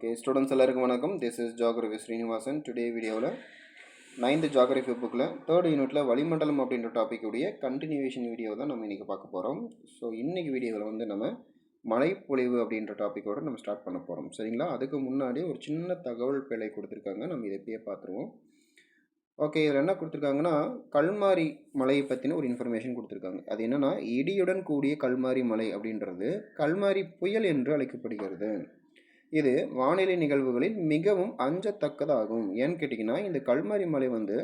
Okay students எல்லாருக்கும் வணக்கம். This is geography Srinivasan today வீடியோவில் நைன்த் ஜாகிரபி புக்கில் தேர்ட் யூனிட்டில் வளிமண்டலம் அப்படின்ற டாப்பிக்குடைய கண்டினியூவேஷன் வீடியோ தான் நம்ம இன்றைக்கி பார்க்க போகிறோம் ஸோ இன்றைக்கி வீடியோவில் வந்து நம்ம மழைப்பொழிவு அப்படின்ற டாப்பிக்கோடு நம்ம ஸ்டார்ட் பண்ண போகிறோம் சரிங்களா? அதுக்கு முன்னாடி ஒரு சின்ன தகவல் பிழை கொடுத்துருக்காங்க. நம்ம இதை எப்பயே பார்த்துருவோம். ஓகே இதில் என்ன கொடுத்துருக்காங்கன்னா கல்மாரி மலையை பற்றின ஒரு இன்ஃபர்மேஷன் கொடுத்துருக்காங்க. அது என்னென்னா இடியுடன் கூடிய கல்மாரி மலை அப்படின்றது கல்மாரி புயல் என்று அழைக்கப்படுகிறது. இது வானிலை நிகழ்வுகளில் மிகவும் அஞ்சத்தக்கதாகும். ஏன்னு கேட்டிங்கன்னா இந்த கல்மாரி மலை வந்து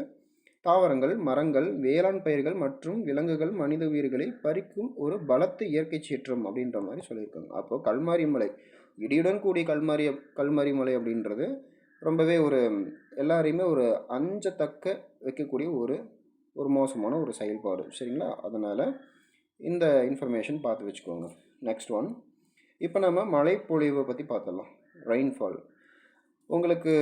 தாவரங்கள் மரங்கள் வேளாண் பயிர்கள் மற்றும் விலங்குகள் மனித உயிர்களை பறிக்கும் ஒரு பலத்த இயற்கை சீற்றம் அப்படின்ற மாதிரி சொல்லியிருக்காங்க. அப்போது கல்மாரி மலை இடியுடன் கூடிய கல்மாரி கல்மாரி மலை அப்படின்றது ரொம்பவே ஒரு எல்லாரையுமே ஒரு அஞ்சத்தக்க வைக்கக்கூடிய ஒரு ஒரு மோசமான ஒரு செயல்பாடு. சரிங்களா? அதனால் இந்த இன்ஃபர்மேஷன் பார்த்து வச்சுக்கோங்க. Next one. இப்போ நம்ம மழைப்பொழிவை பற்றி பார்த்துடலாம். ரெயின்ஃபால் உங்களுக்கு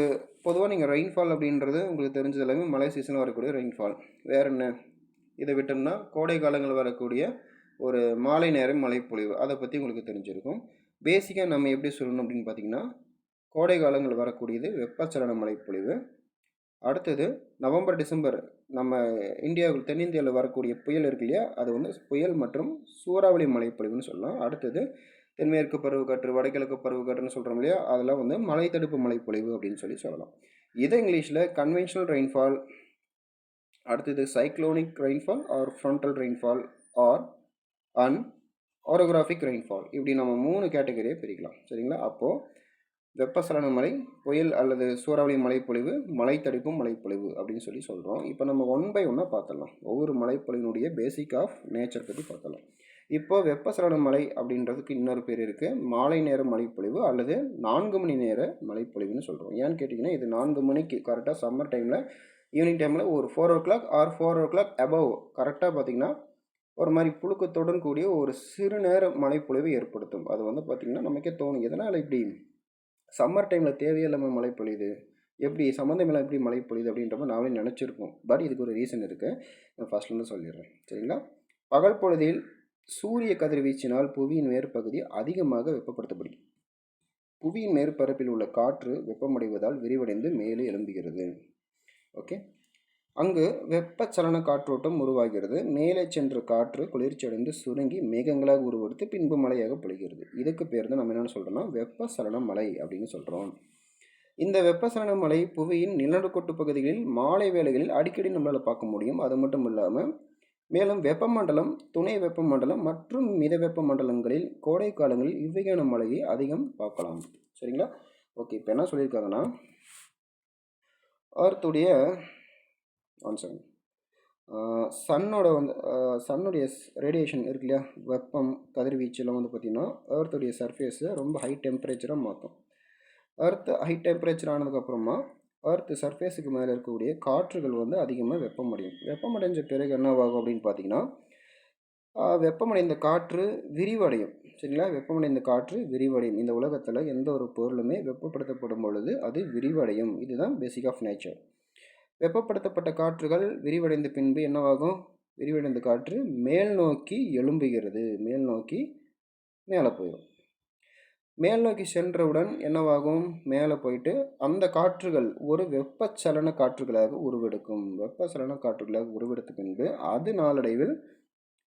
பொதுவாக நீங்கள் ரெயின்ஃபால் அப்படின்றது உங்களுக்கு தெரிஞ்சது எல்லாமே மழை சீசனில் வரக்கூடிய ரெயின்ஃபால் வேறு என்ன? இதை விட்டோம்னா கோடை காலங்களில் வரக்கூடிய ஒரு மாலை நேரம் மழைப்பொழிவு. அதை பற்றி உங்களுக்கு தெரிஞ்சிருக்கும். பேசிக்காக நம்ம எப்படி சொல்லணும் அப்படின்னு பார்த்தீங்கன்னா கோடை காலங்கள் வரக்கூடியது வெப்பச்சலன மழைப்பொழிவு. அடுத்தது நவம்பர் டிசம்பர் நம்ம இந்தியாவில் தென்னிந்தியாவில் வரக்கூடிய புயல் இருக்கு இல்லையா? அது வந்து புயல் மற்றும் சூறாவளி மழைப்பொழிவுன்னு சொல்லலாம். அடுத்தது தென்மேற்கு பருவக்காற்று வடகிழக்கு பருவக்காற்றுன்னு சொல்கிறோம் இல்லையா? அதெல்லாம் வந்து மலை தடுப்பு மழைப்பொழிவு அப்படின்னு சொல்லி சொல்லலாம். இதை இங்கிலீஷில் கன்வென்ஷனல் ரெயின்ஃபால் அடுத்தது cyclonic rainfall or frontal rainfall or an orographic rainfall இப்படி நம்ம மூணு கேட்டகரியை பிரிக்கலாம். சரிங்களா? அப்போது வெப்பசலன மலை புயல் அல்லது சூறாவளி மழைப்பொழிவு மலை தடுப்பும் மழைப்பொழிவு அப்படின்னு சொல்லி சொல்கிறோம் இப்போ நம்ம ஒன் பை ஒன்னாக பார்த்துடலாம். ஒவ்வொரு மழைப்பொழிவினுடைய பேசிக் ஆஃப் நேச்சர் பற்றி பார்த்துடலாம். இப்போ வெப்பசலன மலை அப்படின்றதுக்கு இன்னொரு பேர் இருக்குது மாலை நேர மழைப்பொழிவு அல்லது நான்கு மணி நேர மழைப்பொழிவுன்னு சொல்கிறோம் ஏன்னு கேட்டிங்கன்னா இது நான்கு மணிக்கு கரெக்டாக சம்மர் டைமில் ஈவினிங் டைமில் ஒரு four o'clock or four o'clock above கரெக்டாக பார்த்திங்கன்னா ஒரு மாதிரி புழுக்கத்துடன் கூடிய ஒரு சிறு நேர மழைப்பொழிவு ஏற்படுத்தும். அது வந்து பார்த்திங்கன்னா நமக்கே தோணும். எதனால் இப்படி? சம்மர் டைமில் தேவையில்லாமல் மழை பொழியுது. எப்படி? சம்மந்தமில்லாம் எப்படி மழை பொழியுது அப்படின்ற மாதிரி நாமளே நினச்சிருக்கோம் பட் இதுக்கு ஒரு ரீசன் இருக்குது நான் ஃபஸ்ட்லேருந்து சொல்லிடுறேன். சரிங்களா? பகல் பொழுதில் சூரிய கதிர்வீச்சினால் புவியின் மேற்பகுதி அதிகமாக வெப்பப்படுத்தப்படுகிறது புவியின் மேற்பரப்பில் உள்ள காற்று வெப்பமடைவதால் விரிவடைந்து மேலே எழும்புகிறது. ஓகே அங்கு வெப்பச்சலன காற்றோட்டம் உருவாகிறது. மேலே சென்ற காற்று குளிர்ச்சியடைந்து சுருங்கி மேகங்களாக உருவெடுத்து பின்பு மழையாக பொழிகிறது. இதுக்கு பேர் தான் நம்ம என்னென்னு சொல்கிறோம்னா வெப்பச்சலன மலை அப்படின்னு சொல்கிறோம் இந்த வெப்பசலன மலை புவியின் நிலநடுக்கோட்டு பகுதிகளில் மாலை வேளைகளில் அடிக்கடி நம்மளால் பார்க்க முடியும். அது மட்டும் இல்லாமல் மேலும் வெப்பமண்டலம் துணை வெப்பமண்டலம் மற்றும் மித வெப்பமண்டலங்களில் கோடை காலங்களில் இவ்வகையான மழையை அதிகம் பார்க்கலாம். சரிங்களா? ஓகே இப்போ என்ன சொல்லியிருக்காங்கன்னா அர்த்துடைய ஒன் செகண்ட் சன்னோட வந்து சன்னுடைய ரேடியேஷன் இருக்கு இல்லையா? வெப்பம் கதிர்வீச்செல்லாம் வந்து பார்த்திங்கன்னா அர்த்துடைய சர்ஃபேஸை ரொம்ப ஹை டெம்பரேச்சராக மாற்றும். அர்த்து ஹை டெம்பரேச்சர் ஆனதுக்கப்புறமா அர்த் சர்ஃபேஸுக்கு மேலே இருக்கக்கூடிய காற்றுகள் வந்து அதிகமாக வெப்பமடையும். வெப்பமடைஞ்ச பிறகு என்னவாகும் அப்படின்னு பார்த்தீங்கன்னா வெப்பமடைந்த காற்று விரிவடையும். சரிங்களா? வெப்பமடைந்த காற்று விரிவடையும். இந்த உலகத்தில் எந்த ஒரு பொருளுமே வெப்பப்படுத்தப்படும் பொழுது அது விரிவடையும். இதுதான் பேசிக் ஆஃப் நேச்சர் வெப்பப்படுத்தப்பட்ட காற்றுகள் விரிவடைந்த பின்பு என்னவாகும்? விரிவடைந்த காற்று மேல் நோக்கி எழும்புகிறது. மேல் நோக்கி மேலே போயிடும் மேல் நோக்கி சென்றவுடன் என்னவாகும்? மேலே போயிட்டு அந்த காற்றுகள் ஒரு வெப்பச்சலன காற்றுகளாக உருவெடுக்கும். வெப்பச்சலன காற்றுகளாக உருவெடுத்த பின்பு அது நாளடைவில்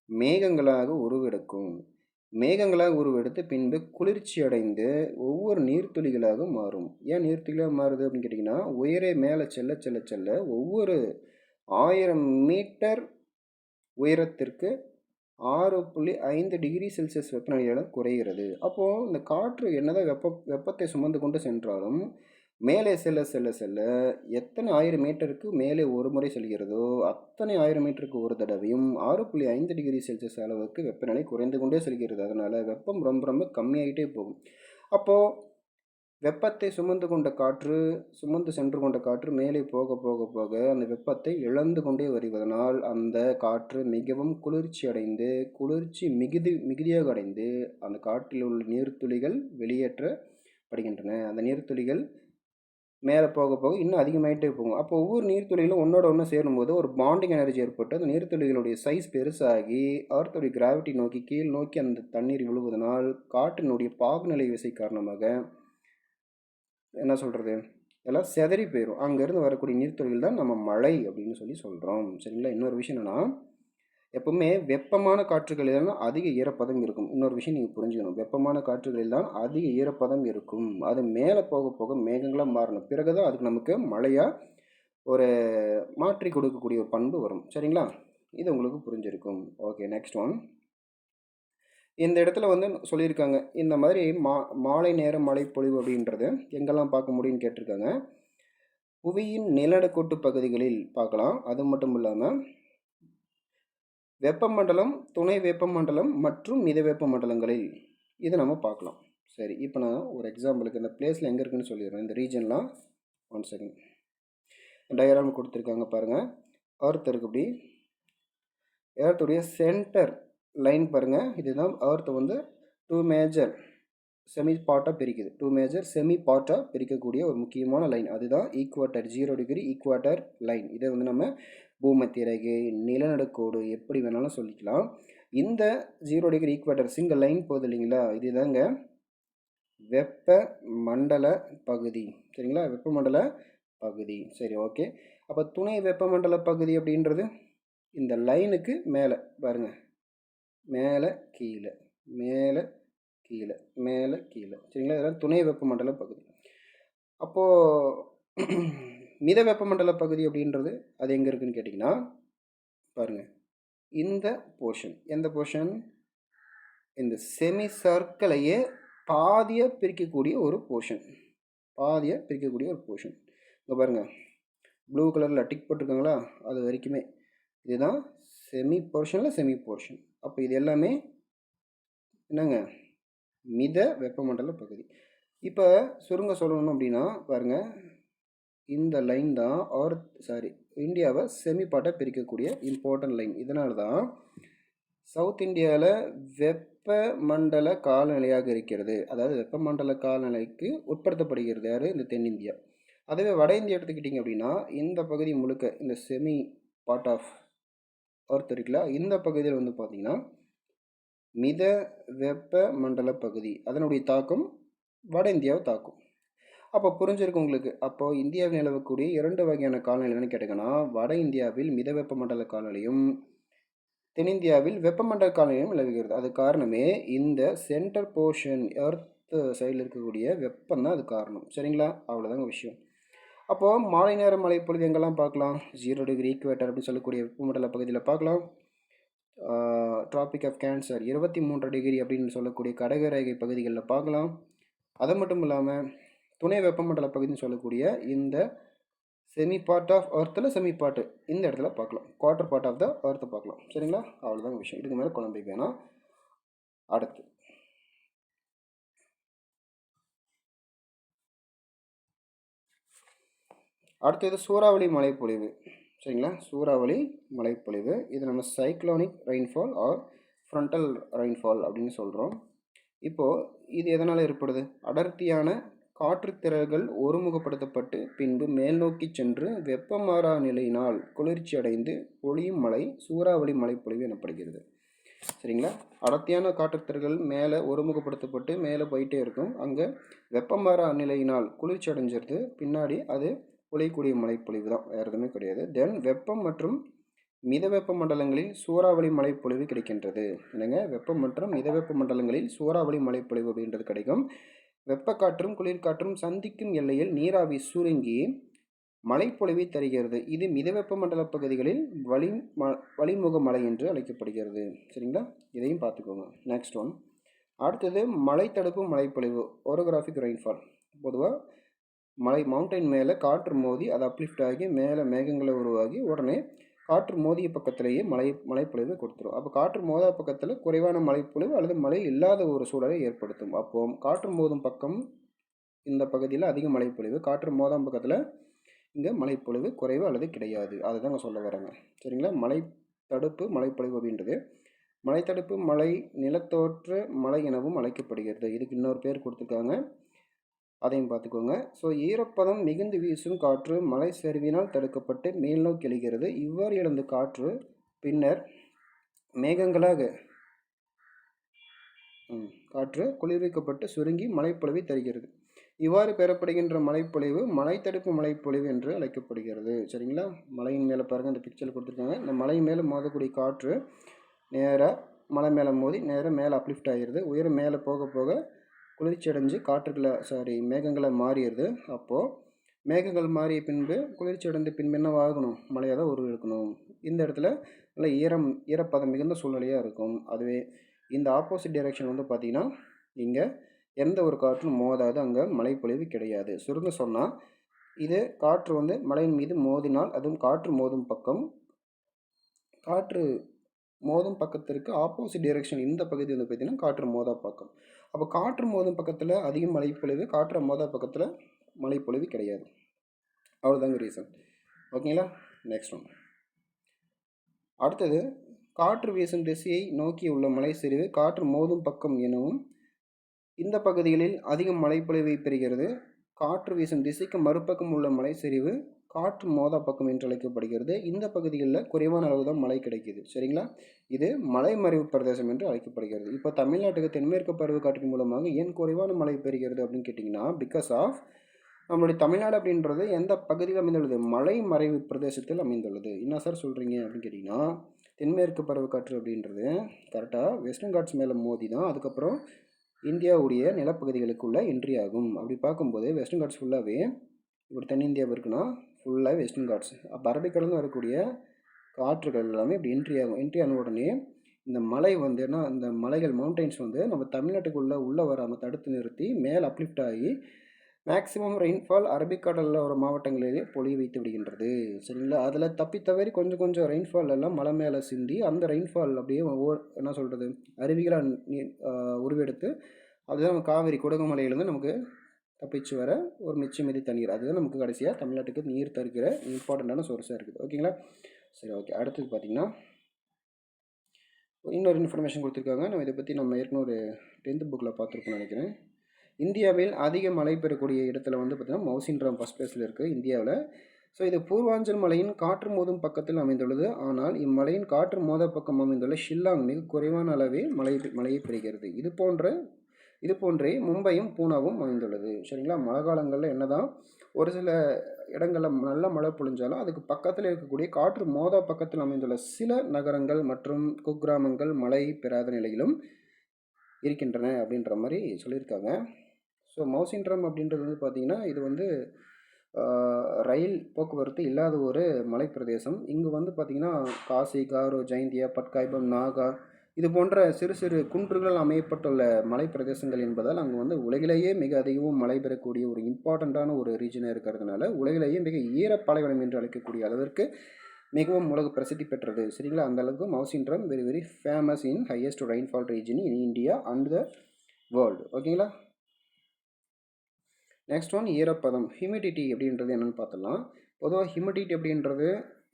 மேகங்களாக உருவெடுக்கும். மேகங்களாக உருவெடுத்து பின்பு குளிர்ச்சி அடைந்து ஒவ்வொரு நீர்த்துளிகளாக மாறும். ஏன் நீர்த்துளியாக மாறுது அப்படின்னு கேட்டிங்கன்னா உயரே மேலே செல்ல செல்ல செல்ல ஒவ்வொரு ஆயிரம் மீட்டர் உயரத்திற்கு ஆறு புள்ளி ஐந்து டிகிரி செல்சியஸ் வெப்பநிலையுடன் குறைகிறது. அப்போது இந்த காற்று என்னதான் வெப்ப வெப்பத்தை சுமந்து கொண்டு சென்றாலும் மேலே செல்ல செல்ல செல்ல எத்தனை ஆயிரம் மீட்டருக்கு மேலே ஒரு முறை செல்கிறதோ அத்தனை ஆயிரம் மீட்டருக்கு ஒரு தடவையும் ஆறு புள்ளி ஐந்து டிகிரி செல்சியஸ் அளவுக்கு வெப்பநிலை குறைந்து கொண்டே செல்கிறது. அதனால் வெப்பம் ரொம்ப ரொம்ப கம்மியாகிட்டே போகும். அப்போது வெப்பத்தை சுமந்து கொண்ட காற்று சுமந்து சென்று கொண்ட காற்று மேலே போக போக போக அந்த வெப்பத்தை இழந்து கொண்டே வருவதனால் அந்த காற்று மிகவும் குளிர்ச்சி அடைந்து குளிர்ச்சி மிகுதி மிகுதியாக அடைந்து அந்த காற்றில் உள்ள நீர்த்துளிகள் வெளியேற்றப்படுகின்றன. அந்த நீர்த்துளிகள் மேலே போக போக இன்னும் அதிகமாகிட்டே போகும். அப்போ ஒவ்வொரு நீர்த்துளிகளும் ஒன்றோட ஒன்று சேரும்போது ஒரு பாண்டிங் எனர்ஜி ஏற்பட்டு அந்த நீர்த்துளிகளுடைய சைஸ் பெருசாகி அர்த்துடைய கிராவிட்டி நோக்கி கீழ் நோக்கி அந்த தண்ணீர் விழுவதனால் காற்றினுடைய பாகுநிலை விசை காரணமாக என்ன சொல்கிறது எல்லாம் செதறி போயிடும் அங்கேருந்து வரக்கூடிய நீர்த்துளிகள் தான் நம்ம மழை அப்படின்னு சொல்லி சொல்கிறோம் சரிங்களா? இன்னொரு விஷயம் என்னென்னா எப்பவுமே வெப்பமான காற்றுகளில் தான் அதிக ஈரப்பதம் இருக்கும். இன்னொரு விஷயம் நீங்கள் புரிஞ்சுக்கணும். வெப்பமான காற்றுகளில் தான் அதிக ஈரப்பதம் இருக்கும். அது மேலே போக போக மேகங்களாக மாறணும். பிறகு தான் அதுக்கு நமக்கு மழையாக ஒரு மாற்றி கொடுக்கக்கூடிய ஒரு பண்பு வரும். சரிங்களா? இது உங்களுக்கு புரிஞ்சிருக்கும். ஓகே நெக்ஸ்ட் ஒன் இந்த இடத்துல வந்து சொல்லியிருக்காங்க. இந்த மாதிரி மா மாலை நேர மழைப்பொழிவு அப்படின்றது எங்கெல்லாம் பார்க்க முடியும்னு கேட்டிருக்காங்க. புவியின் நிலநடுக்கோட்டு பகுதிகளில் பார்க்கலாம். அது மட்டும் இல்லாமல் வெப்பமண்டலம் துணை வெப்பமண்டலம் மற்றும் மித வெப்பமண்டலங்களில் இதை நம்ம பார்க்கலாம். சரி இப்போ நான் ஒரு எக்ஸாம்பிளுக்கு இந்த பிளேஸில் எங்கே இருக்குன்னு சொல்லிடுறேன். இந்த ரீஜன்லாம் ஒன் செகண்ட் டயராம் கொடுத்துருக்காங்க பாருங்கள் அர்த் இருக்கு ஏர்த்துடைய சென்டர் லைன் பாருங்கள் இதுதான் அர்த் வந்து டூ மேஜர் செமி பார்ட்டாக பிரிக்குது. டூ மேஜர் செமி பார்ட்டாக பிரிக்கக்கூடிய ஒரு முக்கியமான லைன் அதுதான் equator zero degree equator line இதை வந்து நம்ம பூமத்திய ரேகை நிலநடுக்கோடு எப்படி வேணாலும் சொல்லிக்கலாம். இந்த zero degree equator single line போகுது இல்லைங்களா? இதுதாங்க வெப்ப மண்டல பகுதி. சரிங்களா? வெப்பமண்டல பகுதி. சரி ஓகே அப்போ துணை வெப்பமண்டல பகுதி அப்படின்றது இந்த லைனுக்கு மேலே. பாருங்கள் மேலே கீழே மேலே கீழே மேலே கீழே. சரிங்களா? இதெல்லாம் துணை வெப்பமண்டல பகுதி. அப்போது மித வெப்பமண்டல பகுதி அப்படின்றது அது எங்கே இருக்குதுன்னு கேட்டிங்கன்னா பாருங்கள் இந்த போர்ஷன் எந்த போர்ஷன் இந்த செமி சர்க்கிளையே பாதியாக பிரிக்கக்கூடிய ஒரு போர்ஷன் பாதியாக பிரிக்கக்கூடிய ஒரு போர்ஷன் இங்கே பாருங்கள் ப்ளூ கலரில் டிக் போட்டிருக்காங்களா? அது வரைக்குமே. இதுதான் செமி போர்ஷனில் செமி போர்ஷன் அப்போ இது எல்லாமே என்னங்க? மித வெப்பமண்டல பகுதி. இப்போ சுருங்க சொல்லணும் அப்படின்னா பாருங்கள் இந்த லைன் தான் ஆர் சாரி இந்தியாவை செமிபாட்டாக பிரிக்கக்கூடிய இம்பார்ட்டன்ட் லைன் இதனால தான் சவுத் இந்தியாவில் வெப்ப மண்டல காலநிலையாக இருக்கிறது. அதாவது வெப்பமண்டல காலநிலைக்கு உட்படுத்தப்படுகிறது யார்? இந்த தென்னிந்தியா. அதுவே வட இந்தியா எடுத்துக்கிட்டிங்க அப்படின்னா இந்த பகுதி முழுக்க இந்த செமி பார்ட் ஆஃப் அர்த் இருக்குல்ல இந்த பகுதியில் வந்து பார்த்திங்கன்னா மித வெப்ப மண்டல பகுதி அதனுடைய தாக்கம் வட இந்தியாவை தாக்கும். அப்போ புரிஞ்சிருக்கு உங்களுக்கு. அப்போது இந்தியாவில் நிலவக்கூடிய இரண்டு வகையான காலநிலைன்னு கேட்டிங்கன்னா வட இந்தியாவில் மித வெப்ப மண்டல காலநிலையும் தென்னிந்தியாவில் வெப்பமண்டல காலநிலையும் நிலவுகிறது. அது காரணமே இந்த சென்டர் போர்ஷன் எர்த் சைடில் இருக்கக்கூடிய வெப்பம் தான் அது காரணம். சரிங்களா? அவ்வளோதாங்க விஷயம். அப்போது மாலை நேர மழை பொழுது எங்கெல்லாம் பார்க்கலாம்? ஜீரோ டிகிரி ஈக்குவேட்டர் அப்படின்னு சொல்லக்கூடிய வெப்பமண்டல பகுதியில் பார்க்கலாம். ட்ராபிக் ஆஃப் கேன்சர் இருபத்தி மூன்று டிகிரி அப்படின்னு சொல்லக்கூடிய கடகரேகை பகுதிகளில் பார்க்கலாம். அது மட்டும் இல்லாமல் துணை வெப்பமண்டல பகுதின்னு சொல்லக்கூடிய இந்த செமி பார்ட் ஆஃப் அர்த்தில் செமி பார்ட்டு இந்த இடத்துல பார்க்கலாம். குவார்ட்டர் பார்ட் ஆஃப் த அர்த்தை பார்க்கலாம். சரிங்களா? அவ்வளோதாங்க விஷயம். இதுக்கு மேலே குழம்பு வேணாம். அடுத்து. அடுத்தது சூறாவளி மழைப்பொழிவு. சரிங்களா? சூறாவளி மழைப்பொழிவு. இது நம்ம cyclonic rainfall or frontal rainfall அப்படின்னு சொல்கிறோம் இப்போது இது எதனால் ஏற்படுது? அடர்த்தியான காற்றுத்திரள்கள் ஒருமுகப்படுத்தப்பட்டு பின்பு மேல் நோக்கி சென்று வெப்பமாறா நிலையினால் குளிர்ச்சி அடைந்து பொழியும் மலை சூறாவளி மழைப்பொழிவு எனப்படுகிறது. சரிங்களா? அடர்த்தியான காற்றுத்திரள்கள் மேலே ஒருமுகப்படுத்தப்பட்டு மேலே போயிட்டே இருக்கும். அங்கே வெப்பமாறா நிலையினால் குளிர்ச்சி அடைஞ்சிருது. பின்னாடி அது பொழியக்கூடிய மழைப்பொழிவு தான். வேறு எதுவுமே கிடையாது. தென் வெப்பம் மற்றும் மித வெப்ப மண்டலங்களில் சூறாவளி மழைப்பொழிவு கிடைக்கின்றது. என்னங்க? வெப்பம் மற்றும் மித வெப்ப மண்டலங்களில் சூறாவளி மழைப்பொழிவு அப்படின்றது கிடைக்கும். வெப்பக்காற்றும் குளிர்காற்றும் சந்திக்கும் எல்லையில் நீராவி சுருங்கி மழைப்பொழிவை தருகிறது. இது மிதவெப்ப மண்டல பகுதிகளில் வளி ம வளிமுக மலை என்று அழைக்கப்படுகிறது. சரிங்களா? இதையும் பார்த்துக்கோங்க. நெக்ஸ்ட் ஒன் அடுத்தது மலை தடுப்பு மழைப்பொழிவு. ஓரோகிராஃபிக் ரெயின்ஃபால் பொதுவாக மலை மவுண்டைன் மேலே காற்று மோதி அது அப்லிஃப்ட் ஆகி மேலே மேகங்களை உருவாகி உடனே காற்று மோதிய பக்கத்திலேயே மழை மழைப்பொழிவு கொடுத்துரும். அப்போ காற்று மோதாத பக்கத்தில் குறைவான மழைப்பொழிவு அல்லது மழை இல்லாத ஒரு சூழலை ஏற்படுத்தும். அப்போ காற்று மோதும் பக்கம் இந்த பகுதியில் அதிக மழைப்பொழிவு காற்று மோதாம் பக்கத்தில் இங்கே மழைப்பொழிவு குறைவு அல்லது கிடையாது. அதை தான் சொல்ல வரேங்க. சரிங்களா? மழை தடுப்பு மழைப்பொழிவு அப்படின்றது மழை தடுப்பு மழை நிலத்தோற்ற மழை எனவும் அழைக்கப்படுகிறது. இதுக்கு இன்னொரு பேர் கொடுத்துருக்காங்க. அதையும் பார்த்துக்கோங்க. ஸோ ஈரப்பதம் மிகுந்து வீசும் காற்று மலை சரிவினால் தடுக்கப்பட்டு மேல் நோக்கி எழுகிறது. இவ்வாறு எழுந்த காற்று பின்னர் மேகங்களாக காற்று குளிர்விக்கப்பட்டு சுருங்கி மழைப்பொழிவை தருகிறது. இவ்வாறு பெறப்படுகின்ற மழைப்பொழிவு மலைத்தடுப்பு மழைப்பொழிவு என்று அழைக்கப்படுகிறது. சரிங்களா? மலையின் மேலே பாருங்கள் இந்த பிக்சரில் கொடுத்துருக்காங்க. இந்த மலை மேலே மோதக்கூடிய காற்று நேராக மலை மேலே மோதி நேராக மேலே அப்லிஃப்ட் ஆகிடுது உயரம் மேலே போக போக குளிர்ச்சி அடைஞ்சு காற்றுகளை சாரி மேகங்களை மாறிடுது. அப்போது மேகங்கள் மாறிய பின்பு குளிர்ச்சி அடைந்த பின்பு என்னவாகணும் மழையாக தான் உருவெடுக்கணும். இந்த இடத்துல நல்ல ஈரம் ஈரப்பதம் மிகுந்த சூழ்நிலையாக இருக்கும். அதுவே இந்த ஆப்போசிட் டைரெக்ஷன் வந்து பார்த்திங்கன்னா இங்கே எந்த ஒரு காற்றும் மோதாது அங்கே மழைப்பொழிவு கிடையாது. சுருங்க சொன்னால் இது காற்று வந்து மலையின் மீது மோதினால் அதுவும் காற்று மோதும் பக்கம் காற்று மோதும் பக்கத்திற்கு ஆப்போசிட் டைரெக்ஷன் இந்த பகுதி வந்து பார்த்திங்கன்னா காற்று மோதா பக்கம் அப்போ காற்று மோதும் பக்கத்தில் அதிகம் மழைப்பொழிவு காற்று மோதா பக்கத்தில் மழைப்பொழிவு கிடையாது. அவ்வளோதாங்க ரீசன் ஓகேங்களா நெக்ஸ்ட் ஒன் அடுத்தது காற்று வீசும் திசையை நோக்கி உள்ள மலை சரிவு காற்று மோதும் பக்கம் எனவும் இந்த பகுதிகளில் அதிக மழைப்பொழிவை பெறுகிறது. காற்று வீசும் திசைக்கு மறுபக்கம் உள்ள மலை சரிவு காற்று மோதா பக்கம் என்று அழைக்கப்படுகிறது. இந்த பகுதிகளில் குறைவான அளவு தான் மழை கிடைக்கிது. சரிங்களா? இது மலை மறைவு பிரதேசம் என்று அழைக்கப்படுகிறது. இப்போ தமிழ்நாட்டுக்கு தென்மேற்கு பருவக்காற்றின் மூலமாக ஏன் குறைவான மழை பெறுகிறது அப்படின்னு கேட்டிங்கன்னா பிகாஸ் ஆஃப் நம்மளுடைய தமிழ்நாடு அப்படின்றது எந்த பகுதியில் அமைந்துள்ளது? மலை மறைவு பிரதேசத்தில் அமைந்துள்ளது. என்ன சார் சொல்கிறீங்க அப்படின்னு கேட்டிங்கன்னா தென்மேற்கு பருவக்காற்று அப்படின்றது கரெக்டாக வெஸ்டர்ன் காட்ஸ் மேலே மோதி தான் அதுக்கப்புறம் இந்தியாவுடைய நிலப்பகுதிகளுக்குள்ள என்ட்ரி ஆகும். அப்படி பார்க்கும்போது வெஸ்டர்ன் காட்ஸ் ஃபுல்லாகவே இப்படி தென்னிந்தியாவு இருக்குன்னா ஃபுல்லாக வெஸ்டர்ன் காட்ஸ் அப்போ அரபிக்கடலில் வரக்கூடிய காற்றுகள் எல்லாமே இப்படி என்ட்ரி ஆகும். என்ட்ரி ஆன உடனே இந்த மலை வந்து என்ன இந்த மலைகள் மவுண்டைன்ஸ் வந்து நம்ம தமிழ்நாட்டுக்குள்ளே உள்ளே வராமல் தடுத்து நிறுத்தி மேலே அப்லிஃப்ட் ஆகி மேக்ஸிமம் ரெயின்ஃபால் அரபிக்கடலில் வர மாவட்டங்களிலே பொழிய வைத்து விடுகின்றது. சரிங்களா? அதில் தப்பி தவறி கொஞ்சம் கொஞ்சம் ரெயின்ஃபால் எல்லாம் மலை மேலே சிந்தி அந்த ரெயின்ஃபால் அப்படியே ஓ என்ன சொல்கிறது அருவிகளாக உருவெடுத்து அதுதான் நம்ம காவிரி குடகுமலையிலேருந்து நமக்கு தப்பிச்சு வர ஒரு மிச்சமிதி தண்ணீர். அதுதான் நமக்கு கடைசியாக தமிழ்நாட்டுக்கு நீர் தருகிற இம்பார்ட்டண்ட்டான சோர்ஸாக இருக்குது. ஓகேங்களா? சரி ஓகே. அடுத்தது பார்த்திங்கன்னா இன்னொரு இன்ஃபர்மேஷன் கொடுத்துருக்காங்க. நம்ம இதை பற்றி நம்ம ஏற்கனவே ஒரு டென்த்து புக்கில் பார்த்துருக்கோம்னு நினைக்கிறேன். இந்தியாவில் அதிக மழை பெறக்கூடிய இடத்துல வந்து பார்த்திங்கன்னா மவுசின்ட்ராம் ஃபஸ்ட் பிளேஸில் இருக்குது இந்தியாவில். ஸோ இது பூர்வாஞ்சல் மலையின் காற்று மோதும் பக்கத்தில் அமைந்துள்ளது. ஆனால் இம்மலையின் காற்று மோத பக்கம் அமைந்துள்ள ஷில்லாங் மிக குறைவான அளவே மழை மழையை பெறுகிறது. இது போன்ற இது போன்றே மும்பையும் பூனாவும் அமைந்துள்ளது சரிங்களா? மழை காலங்களில் என்ன தான் ஒரு சில இடங்களில் நல்ல மழை பொழிஞ்சாலும் அதுக்கு பக்கத்தில் இருக்கக்கூடிய காற்று மோதா பக்கத்தில் அமைந்துள்ள சில நகரங்கள் மற்றும் குக்கிராமங்கள் மழை பெறாத நிலையிலும் இருக்கின்றன அப்படின்ற மாதிரி சொல்லியிருக்காங்க. ஸோ மவுசின்ட்ரம் அப்படின்றது வந்து பார்த்திங்கன்னா இது வந்து ரயில் போக்குவரத்து இல்லாத ஒரு மலைப்பிரதேசம். இங்கே வந்து பார்த்திங்கன்னா காசி காரோ ஜெயந்தியா பட்காய்பம் நாகா இது போன்ற சிறு சிறு குன்றுகள் அமையப்பட்டுள்ள மலை பிரதேசங்கள் என்பதால் அங்கே வந்து உலகிலேயே மிக அதிகமும் மழை பெறக்கூடிய ஒரு இம்பார்ட்டண்ட்டான ஒரு ரீஜனாக இருக்கிறதுனால உலகிலேயே மிக ஈரப்பாலைவனம் என்று அழைக்கக்கூடிய அளவிற்கு மிகவும் உலக பிரசித்தி பெற்றது. சரிங்களா? அந்த அளவுக்கு Mawsynram very very famous in highest rainfall region in India and the world ஓகேங்களா நெக்ஸ்ட் ஒன் ஈரப்பதம். ஹியூமிடிட்டி அப்படின்றது என்னென்னு பார்த்துடலாம். பொதுவாக ஹியூமிடிட்டி அப்படின்றது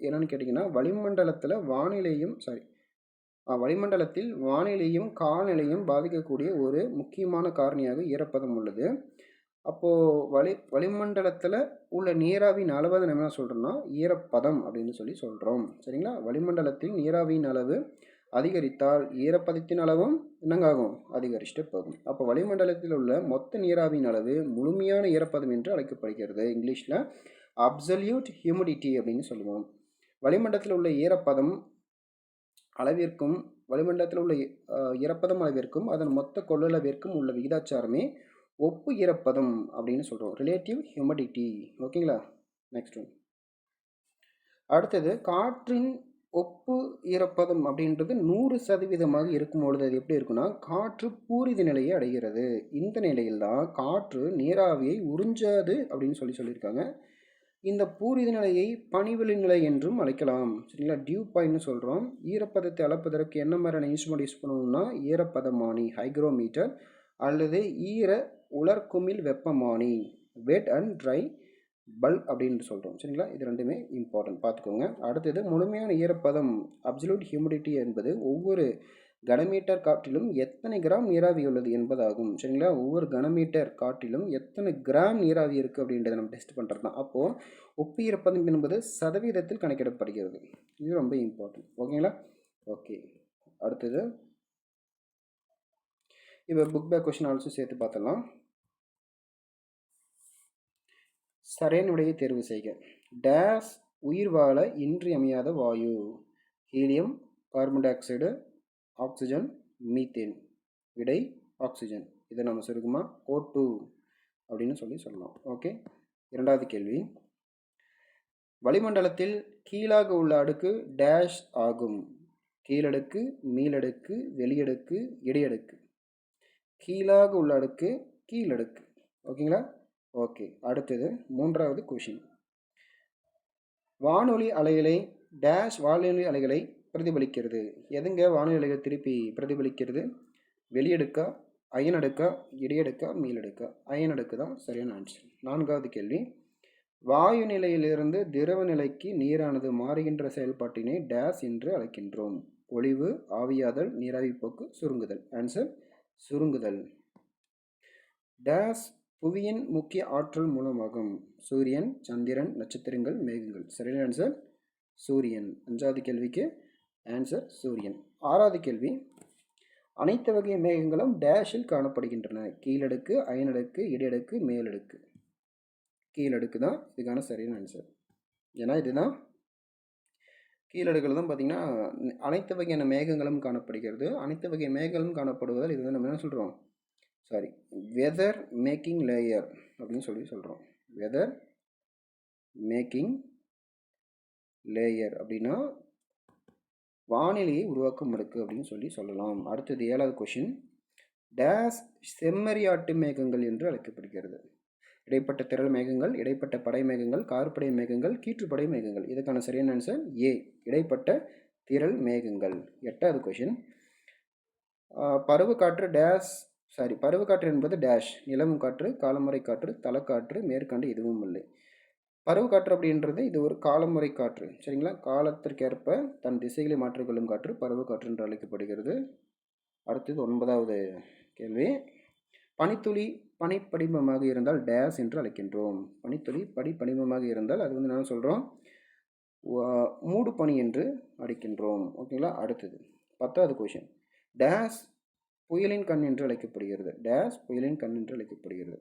என்னென்னு கேட்டிங்கன்னா வளிமண்டலத்தில் வானிலையும் சாரி வளிமண்டலத்தில் வானிலையும் காலநிலையும் பாதிக்கக்கூடிய ஒரு முக்கியமான காரணியாக ஈரப்பதம் உள்ளது. அப்போது வளி வளிமண்டலத்தில் உள்ள நீராவியின் அளவை நம்ம என்ன சொல்கிறோம்னா ஈரப்பதம் அப்படின்னு சொல்லி சொல்கிறோம் சரிங்களா? வளிமண்டலத்தில் நீராவியின் அளவு அதிகரித்தால் ஈரப்பதத்தின் அளவும் என்னங்காகும்? அதிகரிச்சுட்டு போகும். அப்போ வளிமண்டலத்தில் உள்ள மொத்த நீராவியின் அளவு முழுமையான ஈரப்பதம் என்று அழைக்கப்படுகிறது. இங்கிலீஷில் அப்சல்யூட் ஹியூமிடிட்டி அப்படின்னு சொல்லுவோம். வளிமண்டலத்தில் உள்ள ஈரப்பதம் அளவிற்கும் வளிமண்டலத்தில் உள்ள ஈரப்பதம் அளவிற்கும் அதன் மொத்த கொள்ளளவிற்கும் உள்ள விகிதாச்சாரமே ஒப்பு ஈரப்பதம் அப்படின்னு சொல்கிறோம் ரிலேட்டிவ் ஹியூமிடிட்டி ஓகேங்களா? நெக்ஸ்ட் ஒன் அடுத்தது காற்றின் ஒப்பு ஈரப்பதம் அப்படின்றது நூறு சதவீதமாக இருக்கும் பொழுது அது எப்படி இருக்குன்னா காற்று பூரித நிலையை அடைகிறது. இந்த நிலையில் தான் காற்று நீராவியை உறிஞ்சாது அப்படின்னு சொல்லி சொல்லியிருக்காங்க. இந்த பூரித நிலையை பனிவெளி நிலை என்றும் அழைக்கலாம். சரிங்களா? டியூ பாயிண்ட்னு சொல்கிறோம் ஈரப்பதத்தை அளப்பதற்கு என்ன மாதிரியான இன்ஸ்ட்ருமெண்ட் யூஸ் பண்ணணும்னா ஈரப்பதமானி ஹைக்ரோமீட்டர் அல்லது ஈர உலர்குமிழ் வெப்பமானி வெட் அண்ட் ட்ரை பல்ப் அப்படின்னு சொல்கிறோம் சரிங்களா? இது ரெண்டுமே இம்பார்ட்டன்ட் பார்த்துக்கோங்க. அடுத்தது முழுமையான ஈரப்பதம் அப்சல்யூட் ஹியூமிடிட்டி என்பது ஒவ்வொரு கனமீட்டர் காற்றிலும் எத்தனை கிராம் நீராவி உள்ளது என்பதாகும். சரிங்களா? ஒவ்வொரு கனமீட்டர் காற்றிலும் எத்தனை கிராம் நீராவி இருக்குது அப்படின்றத நம்ம டெஸ்ட் பண்ணுறது தான் அப்போது ஒப்பு ஈரப்பதம் என்பது சதவீதத்தில் கணக்கிடப்படுகிறது. இது ரொம்ப இம்பார்ட்டன்ட் ஓகேங்களா? ஓகே. அடுத்தது இப்போ புக் பேக் கொஷின் ஆல்சோ சேர்த்து பார்த்தலாம் சரியான விடையை தேர்வு செய்க. டேஸ் உயிர் வாழ இன்றியமையாத வாயு. Helium carbon dioxide oxygen methane விடை ஆக்சிஜன் இதை நம்ம சுருக்கமா ஓ டூ அப்படின்னு சொல்லி சொல்லலாம். ஓகே இரண்டாவது கேள்வி. வளிமண்டலத்தில் கீழாக உள்ள அடுக்கு டேஷ் ஆகும். கீழடுக்கு மீளடுக்கு வெளியடுக்கு இடையடுக்கு. கீழாக உள்ள அடுக்கு கீழடுக்கு. ஓகேங்களா ஓகே அடுத்தது மூன்றாவது கொஷின் வானொலி அலைகளை டேஷ் வானொலி அலைகளை பிரதிபலிக்கிறது. எதுங்க வானிலைகள் திருப்பி பிரதிபலிக்கிறது? வெளியடுக்கா அயனடுக்கா இடையடுக்கா மீளடுக்கா அயனடுக்கு தான் சரியான ஆன்சர் நான்காவது கேள்வி. வாயு நிலையிலிருந்து திரவ நிலைக்கு நீரானது மாறுகின்ற செயல்பாட்டினை டேஸ் என்று அழைக்கின்றோம். ஒளிவு ஆவியாதல் நீராவி போக்கு சுருங்குதல். ஆன்சர் சுருங்குதல். டேஸ் புவியின் முக்கிய ஆற்றல் மூலமாகும். சூரியன் சந்திரன் நட்சத்திரங்கள் மேகங்கள். சரியான ஆன்சர் சூரியன். அஞ்சாவது கேள்விக்கு ஆன்சர் சூரியன். ஆறாவது கேள்வி. அனைத்து வகை மேகங்களும் டேஷில் காணப்படுகின்றன. கீழடுக்கு அயனடுக்கு இடையடுக்கு மேலடுக்கு. கீழடுக்கு தான் இதுக்கான சரியான ஆன்சர் ஏன்னா இதுதான் கீழடுக்கில் தான் பார்த்திங்கன்னா அனைத்து வகையான மேகங்களும் காணப்படுகிறது. அனைத்து வகை மேகங்களும் காணப்படுவதால் இது நம்ம என்ன சொல்கிறோம் சாரி வெதர் மேக்கிங் லேயர் அப்படின்னு சொல்லி சொல்கிறோம் வெதர் மேக்கிங் லேயர் அப்படின்னா வானிலையை உருவாக்கும் மறுக்கு அப்படின்னு சொல்லி சொல்லலாம். அடுத்தது ஏழாவது கொஷின் டேஸ் செம்மறியாட்டு மேகங்கள் என்று அழைக்கப்படுகிறது. இடைப்பட்ட திரள் மேகங்கள் இடைப்பட்ட படை மேகங்கள் கார்படை மேகங்கள் கீற்றுப்படை மேகங்கள். இதுக்கான சரியான ஆன்சர் ஏ இடைப்பட்ட திரள் மேகங்கள். எட்டாவது கொஷின் பருவக்காற்று டேஸ் சாரி பருவக்காற்று என்பது டேஷ் நிலவும் காற்று காலமுறை காற்று தலைக்காற்று மேற்காண்டு எதுவும் இல்லை. பருவ காற்று அப்படின்றது இது ஒரு காலமுறை காற்று. சரிங்களா? காலத்திற்கேற்ப தன் திசைகளை மாற்றிக்கொள்ளும் காற்று பருவ காற்று என்று அழைக்கப்படுகிறது. அடுத்தது ஒன்பதாவது கேள்வி. பனித்துளி பனிப்படிமமாக இருந்தால் டேஸ் என்று அழைக்கின்றோம். பனித்துளி படி படிமமாக இருந்தால் அது வந்து என்ன சொல்கிறோம் மூடு பனி என்று அழைக்கின்றோம். ஓகேங்களா? அடுத்தது பத்தாவது கொஷின் டேஸ் புயலின் கண் என்று அழைக்கப்படுகிறது. டேஸ் புயலின் கண் என்று அழைக்கப்படுகிறது.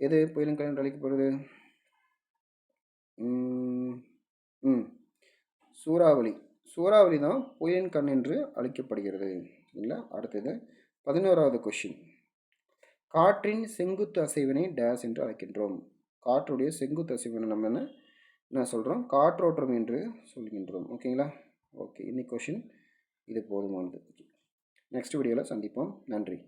எது புயலின் கண் என்று அழைக்கப்படுது ம் சூறாவளி. சூறாவளி தான் புயலின் கண் என்று அழைக்கப்படுகிறது. இல்லை அடுத்தது பதினோராவது கொஷின் காற்றின் செங்குத்து அசைவினை டேஸ் என்று அழைக்கின்றோம். காற்றுடைய செங்குத்து அசைவினை நம்ம என்ன என்ன சொல்கிறோம் காற்றோட்டம் என்று சொல்கின்றோம். ஓகேங்களா ஓகே இன்னைக்கு கொஷின் இது போதுமானது. நெக்ஸ்ட் வீடியோவில் சந்திப்போம். நன்றி.